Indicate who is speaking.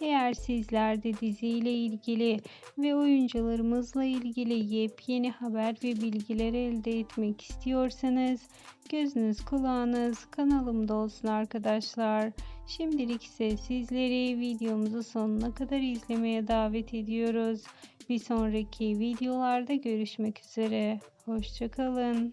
Speaker 1: Eğer sizler de diziyle ilgili ve oyuncularımızla ilgili yepyeni haber ve bilgiler elde etmek istiyorsanız gözünüz kulağınız kanalımda olsun arkadaşlar. Şimdilik ise sizleri videomuzu sonuna kadar izlemeye davet ediyoruz. Bir sonraki videolarda görüşmek üzere. Hoşçakalın.